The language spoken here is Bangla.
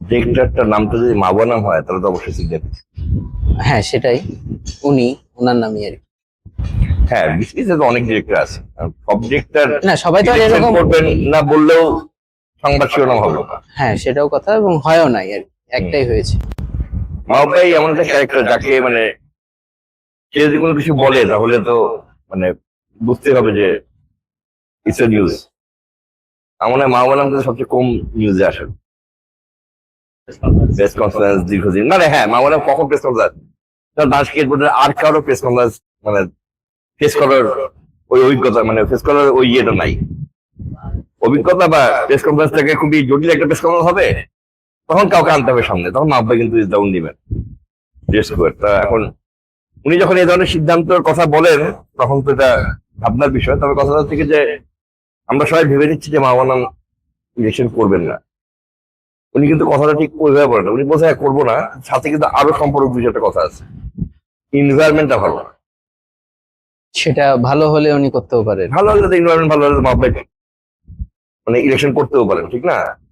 ডিরেক্টরটার নামটা যদি মাওয়া নাম হয় তাহলে তো অবশ্যই সিগনেচার হ্যাঁ সেটাই। উনি ওনার নামই আর কি। হ্যাঁ বিসিবিতে তো অনেক ডিরেক্টর আছে। আর সব ডিরেক্টর না সবাই তো এরকম করবেন না বললেও সংবাদ শিরোনাম হবে হ্যাঁ সেটাও কথা এবং হয়ও নাই আর একটাই হয়েছে। মাহবাই এমন একটা ক্যারেক্টার যাকে মানে সে যদি কোনো কিছু বলে তাহলে তো মানে বুঝতে হবে যে ইটস এ নিউজ আমার নাম কিন্তু সবচেয়ে কম নিউজে আসে। প্রেস কনফারেন্স দীর্ঘদিন। মানে হ্যাঁ নাম কখন প্রেস কনফারেন্স বোর্ডের আর কারও প্রেস কনফারেন্স মানে ফেস করার ওই অভিজ্ঞতা মানে ফেস করার ওই ইয়েটা নাই। অভিজ্ঞতা বা প্রেস খুবই জটিল একটা প্রেস কনফারেন্স হবে, তখন কাউকে আনতে হবে সামনে, তখন মাহবা কিন্তু ডাউন তা এখন উনি যখন এই ধরনের সিদ্ধান্তের কথা বলেন, তখন তো এটা ভাবনার বিষয়। তবে কথাটা থেকে যে, আমরা সবাই ভেবে নিচ্ছি যে মাহবা নাম ইলেকশন করবেন না। উনি কিন্তু কথাটা ঠিক ওইভাবে বলেন। উনি বোঝায় করব না। সাথে কিন্তু আরও সম্পর্ক বিষয় একটা কথা আছে। এনভায়রনমেন্টটা ভালো। সেটা ভালো হলে উনি করতেও পারেন। ভালো হলে এনভায়রনমেন্ট ভালো হলে মানে ইলেকশন করতেও পারেন ঠিক না?